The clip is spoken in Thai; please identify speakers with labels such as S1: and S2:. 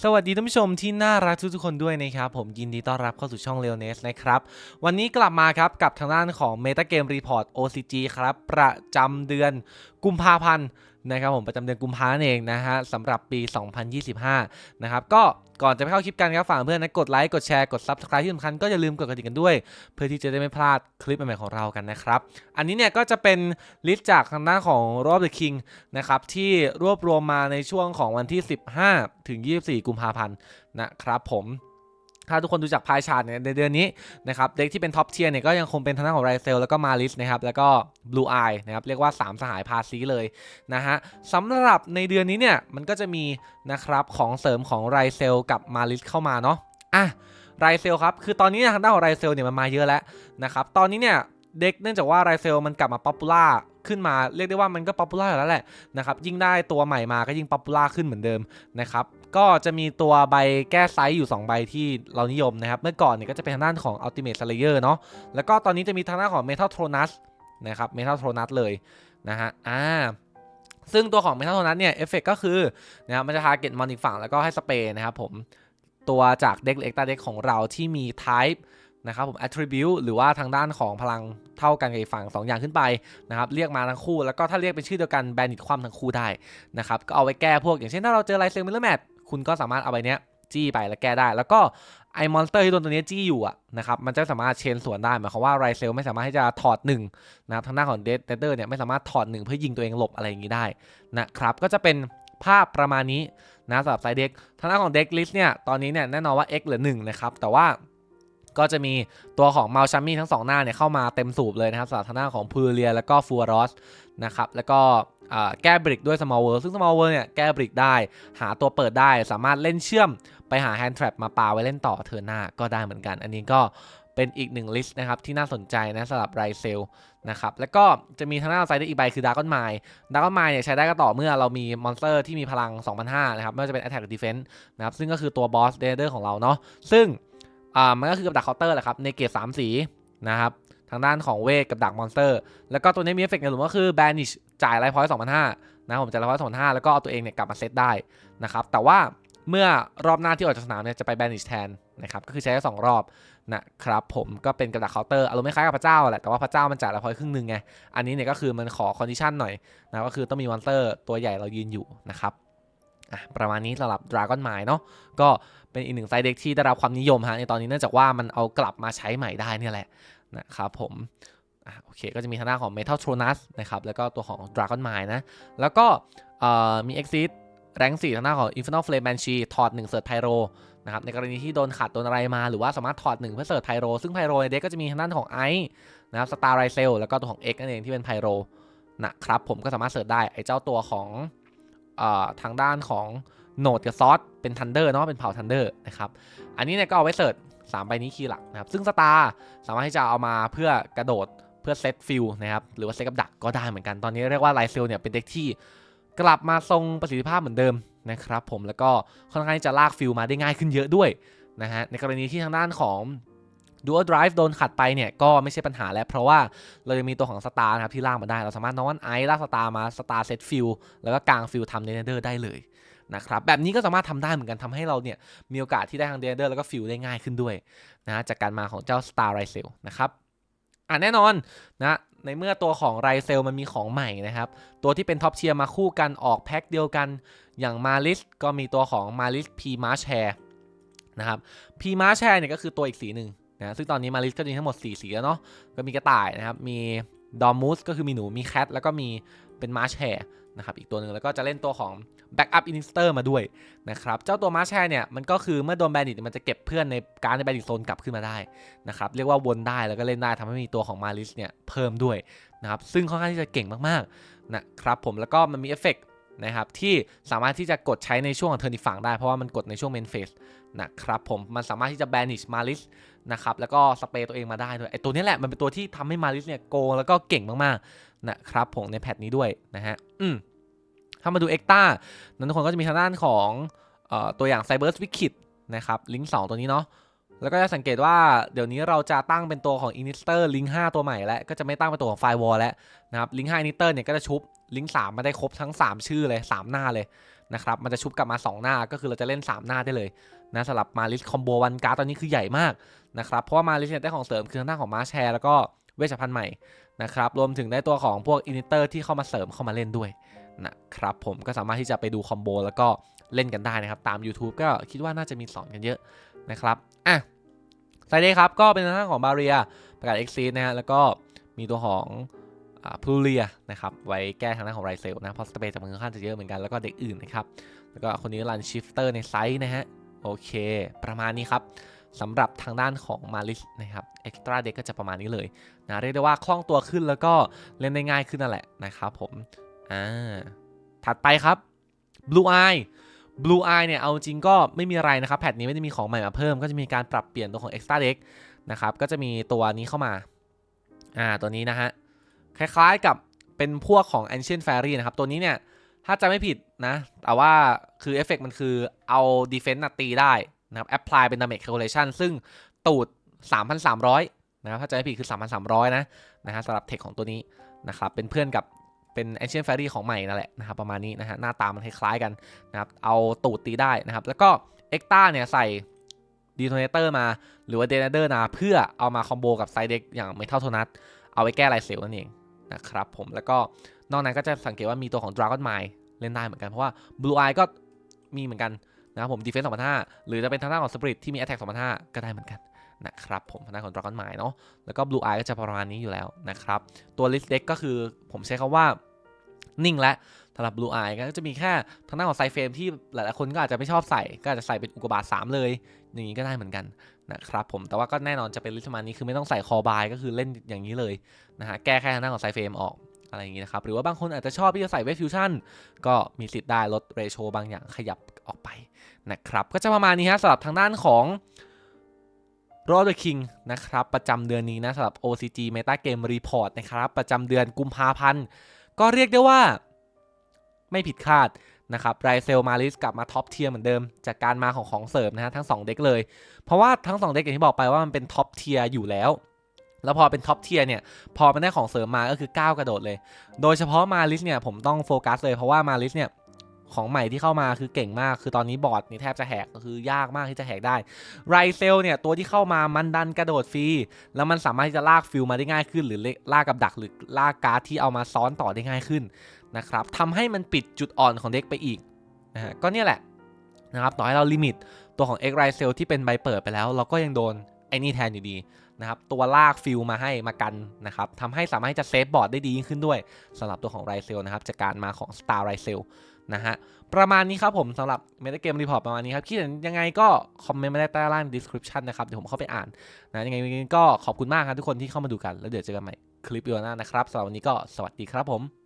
S1: สวัสดีท่านผู้ชมที่น่ารักทุกๆคนด้วยนะครับ ผมยินดีต้อนรับเข้าสู่ช่องเ e a l n e s นะครับ วันนี้กลับมาครับกับทางด้านของ Meta Game Report OCG ครับ ประจำเดือนกุมภาพันธ์ นะครับผมประจำเดือนกุมภาพันธ์เองนะฮะสำหรับปี 2025 นะครับก็ก่อนจะไปเข้าคลิปกันครับฝากเพื่อนนะกดไลค์กดแชร์กด Subscribe ที่สำคัญก็อย่าลืมกดกระดิ่งกันด้วย เพื่อที่จะได้ไม่พลาดคลิปใหม่ๆของเรากันนะครับ อันนี้เนี่ยก็จะเป็นลิสต์จากทางด้านของรอบ The King นะครับที่รวบรวมมาในช่วงของวันที่ 15 ถึง 24 กุมภาพันธ์นะครับผม ถ้าทุกคนดูจากพายชาร์ตเนี่ยในเดือนนี้นะครับเด็กที่เป็นท็อปเทียร์เนี่ยก็ยังคงเป็นทางด้านของไรเซลแล้วก็มาลิสนะครับแล้วก็บลูไอนะครับเรียกว่า 3 สหายพาซีเลยนะฮะสำหรับในเดือนนี้เนี่ยมันก็จะมีนะครับของเสริมของไรเซลกับมาลิสเข้ามาเนาะอะไรเซลครับคือตอนนี้ทางด้านของไรเซลเนี่ยมันมาเยอะแล้วนะครับตอนนี้เนี่ยเด็กเนื่องจากว่าไรเซลมันกลับมาป๊อปปูล่าขึ้นมาเรียกได้ว่ามันก็ป๊อปปูล่าอยู่แล้วแหละนะครับยิ่งได้ตัวใหม่มาก็ยิ่งป๊อปปูล่าขึ้นเหมือนเดิมนะครับ ก็จะมีตัวใบแก้ไซส์อยู่ 2 ใบที่เรานิยมนะครับ เมื่อก่อนเนี่ยก็จะเป็นทางด้านของ Ultimate Slayer เนาะแล้วก็ตอนนี้จะมีทางด้านของ Metal Tronus นะครับ Metal Tronus เลยนะฮะอ่าซึ่งตัวของ Metal Tronus เนี่ยเอฟเฟกก็คือนะครับมันจะทาร์เก็ตมอนอีกฝั่งแล้วก็ให้สเปรย์นะครับผมตัวจากเด็กเล็กตาเด็กของเราที่มี Type นะครับผม attribute หรือว่าทางด้านของพลังเท่ากันกับฝั่ง 2 อย่างขึ้นไปนะครับเรียกมาทั้งคู่ แล้วก็ถ้าเรียกเป็นชื่อเดียวกันแบนดิตความทั้งคู่ได้นะครับก็เอาไว้แก้พวกอย่างเช่นถ้าเราเจอไลเซลมิลเลอร์แมท คุณก็สามารถเอาใบเนี้ยจี้ไปแล้วแก้ได้ แล้วก็ไอมอนสเตอร์ที่โดนตัวนี้จี้อยู่อะนะครับมันจะสามารถเชนสวนได้หมายความว่าไรเซลไม่สามารถที่จะถอด1นะครับทางด้าของเดดเดอร์เนี่ยไม่สามารถถอด1เพื่อยิงตัวเองหลบอะไรอย่างนี้ได้นะครับก็จะเป็นภาพประมาณนี้นะสำหรับไซเด็กทางด้าของเด็กลิสเนี่ยตอนนี้เนี่ยแน่นอนว่า X เหลือ1นะครับแต่ว่าก็จะมีตัวของมาลชัมมี่ทั้งสองหน้าเนี่ยเข้ามาเต็มสูบเลยนะครับสำหรับทางด้าของพูเรียแล้วก็ฟูรอสนะครับแล้วก็ แก้บริกด้วย small world ซึ่ง small world เนี่ยแก้บริกได้ หาตัวเปิดได้สามารถเล่นเชื่อมไปหา hand trap มาปาไว้เล่นต่อเทอร์หน้าก็ได้เหมือนกัน อันนี้ก็เป็นอีกหนึ่งลิสต์นะครับ ที่น่าสนใจนะสำหรับไรเซลนะครับ แล้วก็จะมีทางด้านไซด์อีกใบคือดาร์กอนไมล์ดาร์กอนไมล์เนี่ยใช้ได้ก็ต่อเมื่อเรามีมอนสเตอร์ที่มีพลัง 2,500 นะครับ ไม่ว่าจะเป็น attack defense นะครับ ซึ่งก็คือตัวบอสเดเดอร์ของเราเนาะซึ่งอ่ามันก็คือกับดักเคาน์เตอร์แหละครับในเกรดสามสีนะครับทางด้านของเวทกับดักมอนสเตอร์ แล้วก็ตัวนี้มีเอฟเฟกต์ในหลุมก็คือ banish จ่ายไลฟ์พอยต์สองพันห้านะผมจ่ายไลฟ์พอยต์สองพันห้าแล้วก็เอาตัวเองเนี่ยกลับมาเซตได้นะครับแต่ว่าเมื่อรอบหน้าที่ออกจากสนามเนี่ยจะไป banish แทนนะครับก็คือใช้ได้สองรอบนะครับผมก็เป็นกับดักเคาน์เตอร์อารมณ์ไม่คล้ายกับพระเจ้าแหละแต่ว่าพระเจ้ามันจ่ายไลฟ์พอยต์ครึ่งหนึ่งไงอันนี้เนี่ยก็คือมันขอคอนดิชันหน่อยนะก็คือต้องมีมอนสเตอร์ตัวใหญ่เรายืนอยู่นะครับประมาณนี้สำหรับ Dragon m i n เนาะก็เป็นอีกหนึ่งไซด์เด็กที่ได้รับความนิยมฮะในตอนนี้เนื่องจากว่ามันเอากลับมาใช้ใหม่ได้เนี่ยแหละนะครับผม โอเคก็จะมีทางด้านของ Metal Tronus นะครับแล้วก็ตัวของ Dragon Mine นะ แล้วก็เอ่อมี Exit แรง4ทางด้านของ Infernal Flame Banshee ถอด1เสิร์ชไพโรนะครับในกรณีที่โดนขัดโดนอะไรมาหรือว่าสามารถถอด1เพื่อเสิร์ชไพโรซึ่งไพโรในเด็กก็จะมีทางด้านของ Ice นะครับ Star r i s e l แล้วก็ตัวของ X นั่นเองที่เป็นไพโรนะครับผมก็สามารถเสิร์ชได้ไอ้เจ้าตัวของออทางด้านของโนดกับซอสเป็นทันเดอร์เนาะเป็นเผ่าทันเดอร์นะครับอันนี้เนี่ยก็เอาไว้เสิร์ช3ใบนี้คีย์หลักนะครับซึ่งสตาร์สามารถที่จะเอามาเพื่อกระโดด เพื่อเซตฟิลนะครับหรือว่าเซตกับดักก็ได้เหมือนกันตอนนี้เรียกว่าไลเซลเนี่ยเป็นเด็กที่กลับมาทรงประสิทธิภาพเหมือนเดิมนะครับผมแล้วก็ค่อนข้างจะลากฟิลมาได้ง่ายขึ้นเยอะด้วยนะฮะในกรณีที่ทางด้านของ Dual Drive โดนขัดไปเนี่ยก็ไม่ใช่ปัญหาแล้ว เพราะว่าเราจะมีตัวของสตาร์นะครับที่ลากมาได้ เราสามารถนอนไอซ์ลากสตาร์มาสตาร์เซตฟิลแล้วก็กลางฟิลทำเดนเดอร์ได้เลยนะครับแบบนี้ก็สามารถทำได้เหมือนกันทำให้เราเนี่ยมีโอกาสที่ได้ทางเดนเดอร์แล้วก็ฟิลได้ง่ายขึ้นด้วยนะจากการมาของเจ้า Star r i s e l นะครับ อะแน่นอนนะในเมื่อตัวของไรเซลมันมีของใหม่นะครับ ตัวที่เป็นท็อปเชียร์มาคู่กันออกแพ็คเดียวกัน อย่างมาลิสก็มีตัวของมาลิสพีมาแชร์นะครับพีมาแชร์เนี่ยก็คือตัวอีกสีหนึ่งนะซึ่งตอนนี้มาลิสก็มีทั้งหมด 4 สีแล้วเนาะก็มีกระต่ายนะครับ มีดอมมูสก็คือมีหนูมีแคทแล้วก็มีเป็นมาร์ชแฮร์ นะครับอีกตัวหนึ่งแล้วก็จะเล่นตัวของ Backup i n s t e r มาด้วยนะครับเจ้าตัวมาร์แชร์เนี่ยมันก็คือเมื่อโดนแบนดิตมันจะเก็บเพื่อนในการในแบนดิตโซนกลับขึ้นมาได้นะครับเรียกว่าวนได้แล้วก็เล่นได้ทำให้มีตัวของมาลิสเนี่ยเพิ่มด้วยนะครับซึ่งค่อนข้างที่จะเก่งมากๆนะครับผมแล้วก็มันมีเอฟเฟก นะครับที่สามารถที่จะกดใช้ในช่วงของเทิร์นอีกฝั่งได้เพราะว่ามันกดในช่วงเมนเฟสนะครับผมมันสามารถที่จะแบนิชมาริสนะครับแล้วก็สเปรย์ตัวเองมาได้ด้วยไอตัวนี้แหละมันเป็นตัวที่ทำให้มาริสเนี่ยโกงแล้วก็เก่งมากๆนะครับผมในแพทนี้ด้วยนะฮะอืมถ้ามาดูเอ็กตานั้นทุกคนก็จะมีทางด้านของออตัวอย่างไซเบอร์สวิคิดนะครับลิงก์2ตัวนี้เนาะ แล้วก็จะสังเกตว่าเดี๋ยวนี้เราจะตั้งเป็นตัวของ i n i s t e r ลิงก์5ตัวใหม่แล้ว ก็จะไม่ตั้งเป็นตัวของ Firewall แล้วนะครับลิงก์5 i n i s t e r เนี่ยก็จะชุบลิงก์3มาได้ครบทั้ง 3 ชื่อเลย 3 หน้าเลยนะครับ มันจะชุบกลับมา 2 หน้า ก็คือเราจะเล่น 3 หน้าได้เลยนะสำหรับมาลิสคอมโบวันการ์ดตอนนี้คือใหญ่มากนะครับ เพราะว่ามาลิสเนี่ยได้ของเสริมคือทางด้าของมาแชร์แล้วก็เวชภัณฑ์ใหม่นะครับ รวมถึงได้ตัวของพวกอินิเตอร์ที่เข้ามาเสริมเข้ามาเล่นด้วยนะครับผมก็สามารถที่จะไปดูคอมโบแล้วก็เล่นกันได้นะครับ ตาม YouTube ก็คิดว่าน่าจะมีสอนกันเยอะนะครับ อะ ไซเดย์ครับก็เป็นทางของบาเรียประกาศเอ็กซีนะฮะแล้วก็มีตัวของพลูเรียนะครับไว้แก้ทางด้านของไรเซลนะเพราะสเปซจะมันค่อนข้างจะเยอะเหมือนกันแล้วก็เด็กอื่นนะครับแล้วก็คนนี้รันชิฟเตอร์ในไซส์นะฮะโอเค ประมาณนี้ครับสำหรับทางด้านของมาลิสนะครับเอ็กซ์ตร้าเด็กก็จะประมาณนี้เลยนะเรียกได้ว่าคล่องตัวขึ้นแล้วก็เล่นได้ง่ายขึ้นนั่นแหละนะครับผมอ่าถัดไปครับ Blue Eye Blue Eye เนี่ยเอาจริงก็ไม่มีอะไรนะครับ แพทนี้ไม่ได้มีของใหม่มาเพิ่ม ก็จะมีการปรับเปลี่ยนตัวของ Extra Deck นะครับ ก็จะมีตัวนี้เข้ามา อ่า ตัวนี้นะฮะ คล้ายๆกับเป็นพวกของ Ancient Fairy นะครับ ตัวนี้เนี่ย ถ้าจะไม่ผิดนะ แต่ว่าคือเอฟเฟกมันคือเอา defense นะตีได้นะครับ apply เป็น damage calculation ซึ่งตูด 3,300 นะครับถ้าจะไม่ผิดคือ 3,300 นะนะฮะสำหรับเทคของตัวนี้นะครับ เป็นเพื่อนกับ เป็น ancient fairy ของใหม่นั่นแหละนะครับประมาณนี้นะฮะหน้าตามันคล้ายๆกันนะครับเอาตูดตีได้นะครับ แล้วก็ e x t a เนี่ยใส่ detonator มาหรือว่า denader มาเพื่อเอามาคอมโบกับไซเด็กอย่าง metal tonus เอาไว้แก้ลายเซลล์นั่นเองนะครับผมแล้วก็นอกนั้นก็จะสังเกตว่ามีตัวของ Dragon Mine เล่นได้เหมือนกัน เพราะว่า Blue Eye ก็มีเหมือนกันนะครับผม Defense 2005 หรือจะเป็นทางด้านของ Spirit ที่มี Attack 2005 ก็ได้เหมือนกัน นะครับผมทางด้านของ Dragon Mine เนาะแล้วก็ Blue Eye ก็จะประมาณนี้อยู่แล้วนะครับ ตัว List Deck ก็คือผมใช้คำว่านิ่งและสำหรับ Blue Eye ก็จะมีแค่ทางด้านของไซเฟรมที่หลายๆคนก็อาจจะไม่ชอบใส่ ก็อาจจะใส่เป็นอุกกาบาต3เลย อย่างนี้ก็ได้เหมือนกันนะครับผมแต่ว่าก็แน่นอนจะเป็นลิสต์มานี้คือไม่ต้องใส่คอบายก็คือเล่นอย่างนี้เลยนะฮะแก้แค่ทางด้านของไซเฟรมออกอะไรอย่างนี้นะครับหรือว่าบางคนอาจจะชอบที่จะใส่เวฟฟิวชั่นก็มีสิทธิ์ได้ลดเรโชบางอย่างขยับออกไปนะครับก็จะประมาณนี้ฮะสำหรับทางด้านของ r o d the King นะครับประจำเดือนนี้นะสำหรับ OCG Meta Game Report นะครับประจำเดือนกุมภาพันธ์ ก็เรียกได้ว่าไม่ผิดคาดนะครับไรเซลมาลิสกลับมาท็อปเทียร์เหมือนเดิม จากการมาของของเสริมนะฮะทั้ง 2 เด็กเลย เพราะว่าทั้ง 2 เด็กอย่างที่บอกไปว่ามันเป็นท็อปเทียร์อยู่แล้ว แล้วพอเป็นท็อปเทียร์เนี่ยพอมันได้ของเสริมมาก็คือก้าวกระโดดเลย โดยเฉพาะมาลิสเนี่ยผมต้องโฟกัสเลยเพราะว่ามาลิสเนี่ย ของใหม่ที่เข้ามาคือเก่งมาก คือตอนนี้บอร์ดนี่แทบจะแหกก็คือยากมากที่จะแหกได้ไรเซลเนี่ยตัวที่เข้ามามันดันกระโดดฟรี แล้วมันสามารถที่จะลากฟิลมาได้ง่ายขึ้น หรือลากกับดักหรือลากการ์ดที่เอามาซ้อนต่อได้ง่ายขึ้นนะครับทำให้มันปิดจุดอ่อนของเด็กไปอีกนะฮะก็เนี่ยแหละนะครับต่อให้เราลิมิตตัวของ X r i s e l ที่เป็นใบเปิดไปแล้ว เราก็ยังโดนไอ้นี่แทนอยู่ดีนะครับตัวลากฟิลมาให้มากันนะครับทำให้สามารถที่จะเซฟบอร์ดได้ดียิ่งขึ้นด้วยสำหรับตัวของไรเซลนะครับจากการมาของ Star r i s e l นะฮะ ประมาณนี้ครับผมสำหรับ Meta Game Report ประมาณนี้ครับ คิดเห็นยังไงก็คอมเมนต์มาได้ใต้ล่าง description นะครับ เดี๋ยวผมเข้าไปอ่านนะยังไงก็ขอบคุณมากครับทุกคนที่เข้ามาดูกัน แล้วเดี๋ยวเจอกันใหม่คลิปวิดีโอหน้านะครับสำหรับวันนี้ก็สวัสดีครับผม